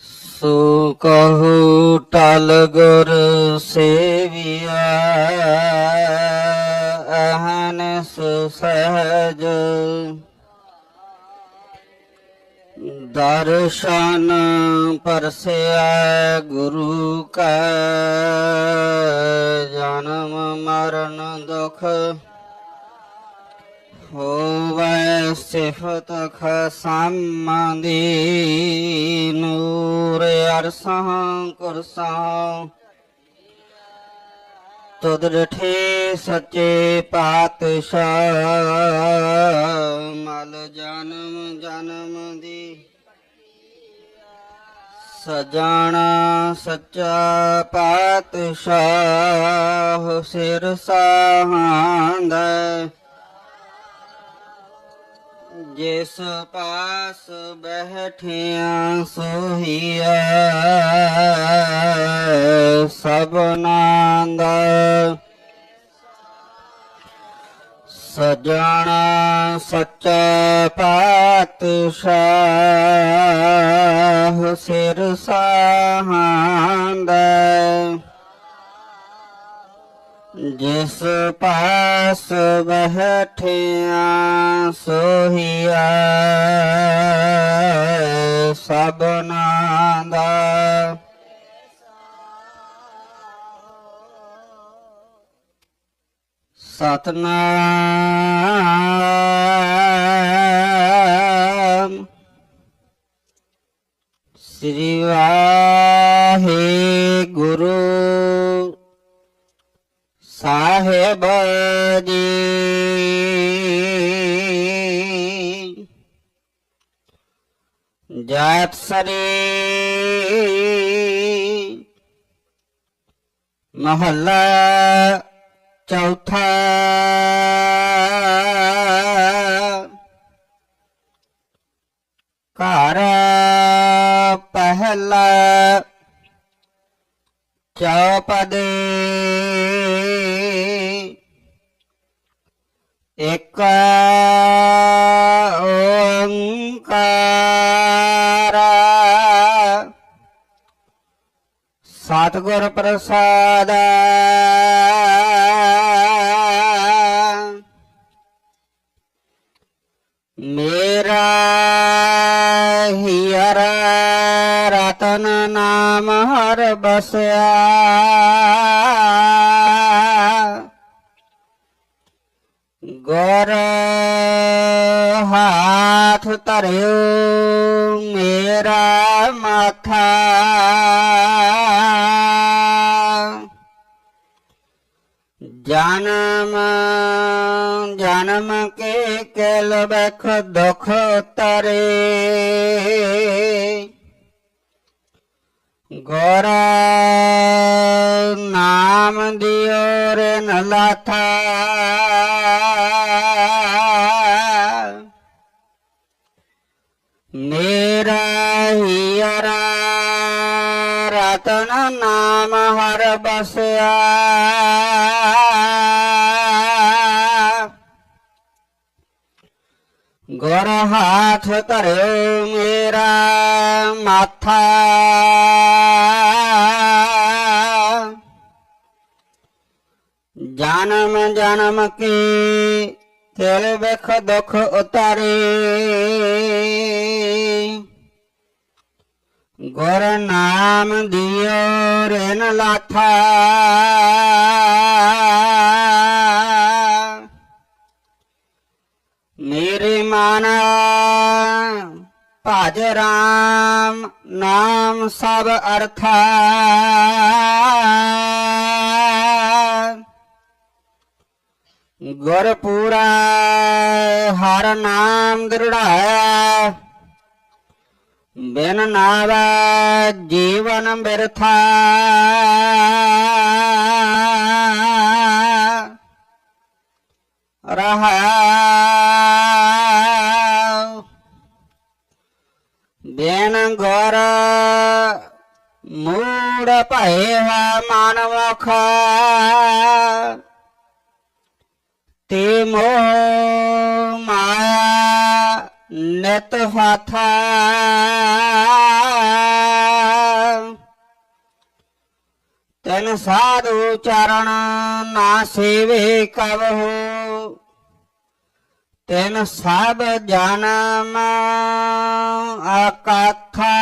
ਸੋ ਕਹੂ ਟਲ ਗੁਰ ਸੇਵਿਆ ਅਹਨਸ ਸਹਜ ਦਰਸ਼ਨ ਪਰਸਿਆ ਗੁਰੂ ਕਾ ਜਨਮ ਮਰਨ ਦੁਖ। ਹੋਵੇ ਸਿਫਤ ਖਸਮਦੀ ਨੂਰ ਅਰਸਾਂ ਕੁਰਸਾਂ ਤੁਧ ਰਠੇ ਸੱਚੇ ਪਾਤਸ਼ਾਹ, ਮਲ ਜਨਮ ਜਨਮ ਦੀ। ਸਜਾਣਾ ਸੱਚਾ ਪਾਤਸ਼ਾਹ, ਸਿਰ ਸਾਹਾਂਦਾ ਜਿਸ ਪਾਸ ਬਹਿਠਿਆ ਸੋਹੀਆ ਸਭਨਾਂ ਦਾ ਸਜਣਾ ਸੱਚਾ ਪਾਤਸ਼ਾਹ ਸਿਰ ਸਾਹਾਂਦਾ ਜਿਸ ਪਾਸ ਬਹਿਠਿਆ ਸੋਹੀਆ ਸਭਨਾਂ ਦਾ ਸਤਨਾਮ। ਸ੍ਰੀ ਵਾਹਿਗੁਰੂ ਸਾਹਿਬ ਜੀ ਜਾਤ ਮਹੱਲਾ ਚੌਥਾ ਘਰ ਪਹਿਲਾ ਚੌਪਦੇ। ਇੱਕ ਓੰਕਾਰ। ਸਤਿਗੁਰ ਪ੍ਰਸਾਦ। ਗੁਰ ਹਾਥ ਧਰਿਓ ਮੇਰਾ ਮਾਥਾ ਜਨਮ ਜਨਮ ਕੇ ਕੇਲ ਬਖ ਦੁਖ ਤਰੇ ਗੁਰ ਨਾਮ ਦਿਓ ਰੇ ਨ ਲਾਥਾ ਮੇਰਾ ਹੀਰਾ ਰਤਨ ਨਾਮ ਹਰ ਬਸਿਆ। ਗੁਰ ਹਾਥ ਧਰਿਓ ਮੇਰਾ ਮਾਥਾ ਜਨਮ ਜਨਮ ਕੀ ਕੇਲ ਬਖ ਦੁਖ ਉਤਾਰੇ ਗੁਰ ਨਾਮ ਦਿਓ ਰੇਨ ਲਾਥਾ ਮੇਰੇ ਮਨ ਭਜ ਰਾਮ ਨਾਮ ਸਭ ਅਰਥਾ ਗੁਰ ਪੂਰਾ ਹਰ ਨਾਮ ਦ੍ਰਿੜਾਇਆ। ਬਿਨ ਨਾਵਾ ਜੀਵਨ ਬਿਰਥਾ। ਰਹਾ ਕਹਿਣ ਗੁਰ ਮੂੜ ਭਇਵਾ ਮਨ ਵਖ ਤੇ ਮੋਹ ਮਾਇਆ ਨਿਤ ਫਾਥਾ ਤਨ ਸਾਧੂ ਚਰਨ ਨਾ ਸੇਵੇ ਕਬਹੂ। ਤਿਨ ਸਭ ਜਨਮ ਅਕਥਾ।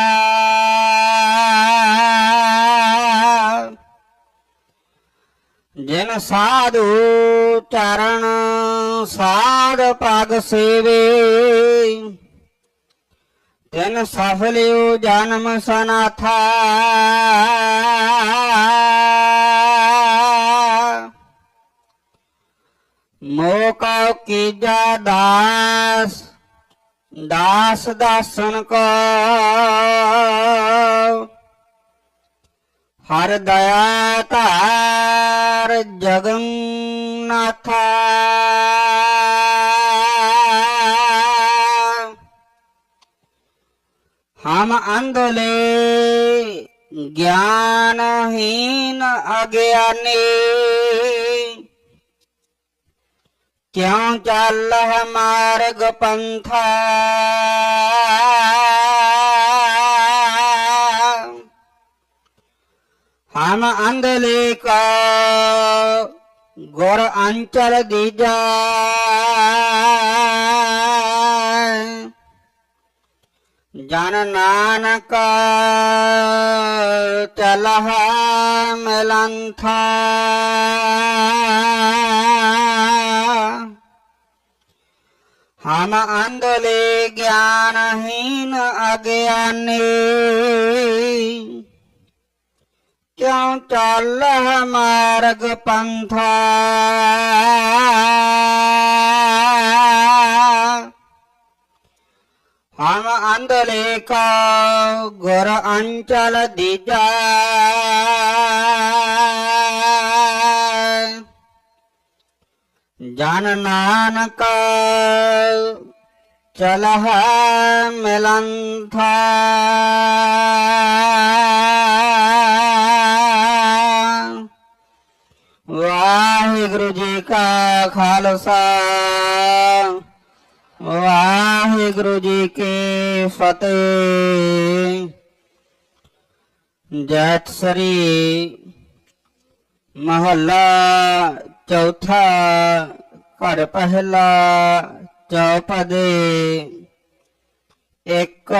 ਜਿਨ ਸਾਧੂ ਚਰਨ ਸਾਧ ਪਗ ਸੇਵੇ। ਤਿਨ ਸਫਲਿਓ ਜਨਮ ਸਨਾਥਾ। ਮੋਕਾ ਕੀਜਾ ਦਾਸ ਦਾਸ ਦਾਸਨ ਕੋ ਹਰ ਦਇਆ ਧਾਰ ਜਗਨਨਾਥਾ। ਹਮ ਅੰਧਲੇ ਗਿਆਨਹੀਨ ਅਗਿਆਨੀ। ਕਿਉ ਚੱਲ ਮਾਰਗ ਪੰਥਾ? ਹਮ ਅੰਧਲੇ ਕਾ ਗੁਰ ਅੰਚਲ ਦੀਜਾ। ਜਨ ਨਾਨਕ ਚਲਹ ਮਿਲੰਥਾ। ਹਮ ਅੰਧਲੇ ਗਿਆਨਹੀਨ ਅਗਿਆਨੀ। ਕਿਉ ਚੱਲ ਮਾਰਗ ਪੰਥਾ? ਹਮ ਅੰਧਲੇ ਕਾ ਗੁਰ ਅੰਚਲ ਦੀਜਾ। ਜਨ ਨਾਨਕ ਚਲਹ ਮਿਲੰਥਾ। ਵਾਹਿਗੁਰੂ ਜੀ ਕਾ ਖਾਲਸਾ। ਵਾਹਿਗੁਰੂ ਜੀ ਕੀ ਫਤਿਹ। ਜੈਤ ਸਰੀ ਮਹੱਲਾ ਚੌਥਾ ਘਰ ਪਹਿਲਾ ਚੌਪਦੇ। ਇੱਕ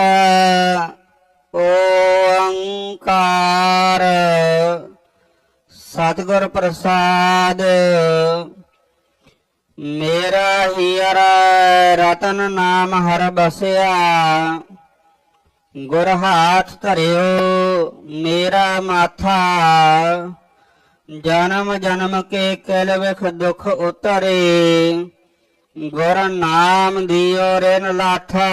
ਓੰਕਾਰ। ਸਤਿਗੁਰ ਪ੍ਰਸਾਦ। ਮੇਰਾ ਹੀਰ ਰਤਨ ਨਾਮ ਹਰ ਬਸਿਆ। ਗੁਰ ਹਾਥ ਧਰਿਓ ਮੇਰਾ ਮਾਥਾ। ਜਨਮ ਜਨਮ ਕੇ ਕਲ ਵਿਖ ਦੁਖ ਉਤਰੇ। ਗੁਰ ਨਾਮ ਦਿਓ ਰੇਨ ਲਾਠਾ।